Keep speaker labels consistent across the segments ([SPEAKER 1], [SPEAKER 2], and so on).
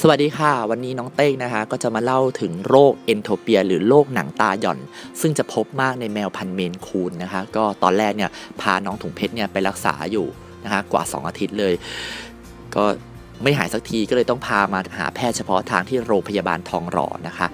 [SPEAKER 1] สวัสดีค่ะ วันนี้น้องเต้งนะคะ ก็จะมาเล่าถึงโรคเอนโทเปีย หรือโรคหนังตาหย่อน ซึ่งจะพบมากในแมวพันเมนคูนนะคะ ก็ตอนแรกเนี่ยพาน้องถุงเพชรเนี่ยไปรักษาอยู่นะคะกว่า 2 อาทิตย์เลย ก็ไม่หายสักทีก็เลยต้องพามาหาแพทย์เฉพาะทางที่โรงพยาบาลทองหล่อนะคะ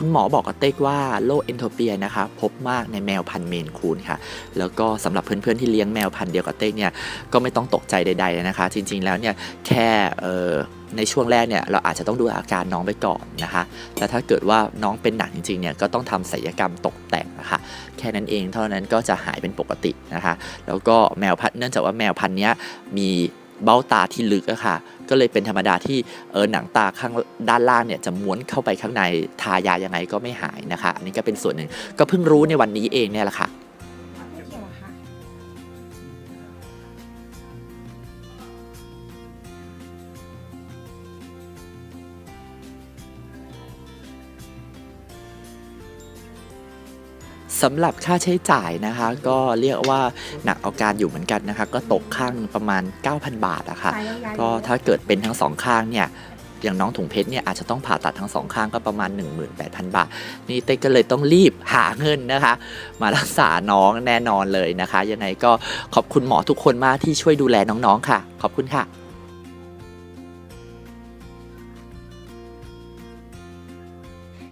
[SPEAKER 1] คุณหมอบอกกับเต้กว่าโรคเอนโทเปียนะคะพบมากในแมวพันธุ์เมนคูนค่ะ แล้วก็สำหรับเพื่อนๆที่เลี้ยงแมวพันธุ์เดียวกับเต้กเนี่ยก็ไม่ต้องตกใจใดๆนะคะ จริงๆแล้วเนี่ยแค่เออในช่วงแรกเนี่ยเราอาจจะต้องดูอาการน้องไปก่อนนะคะแล้วถ้าเกิดว่าน้องเป็นหนักจริงๆเนี่ยก็ต้องทำศัลยกรรมตกแต่งนะคะแค่นั้นเองเท่านั้นก็จะหายเป็นปกตินะคะ แล้วก็แมวพันธุ์เนื่องจากว่าแมวพันธุ์เนี้ยมี เบ้าตาที่ลึกอะค่ะ ก็เลยเป็นธรรมดาที่เออหนังตาข้างด้านล่างเนี่ยจะม้วนเข้าไปข้างในทายายังไงก็ไม่หายนะคะ อันนี้ก็เป็นส่วนหนึ่งก็เพิ่งรู้ในวันนี้เองเนี่ยแหละ
[SPEAKER 2] ค่ะ
[SPEAKER 1] สำหรับค่าใช้จ่ายนะคะ ก็เรียกว่าหนักเอาการอยู่เหมือนกันนะคะ ก็ตกข้างประมาณ 9,000 บาทอะค่ะ
[SPEAKER 2] สายยาวๆ
[SPEAKER 1] ก็ถ้าเกิดเป็นทั้งสองข้างเนี่ยอย่างน้องถุงเพชรเนี่ยอาจจะต้องผ่าตัดทั้งสองข้างก็ประมาณ 18,000 บาท นี่เต้ก็เลยต้องรีบหาเงินนะคะ มารักษาน้องแน่นอนเลยนะคะ ยังไงก็ขอบคุณหมอทุกคนมากที่ช่วยดูแลน้องๆค่ะ ขอบคุณค่ะ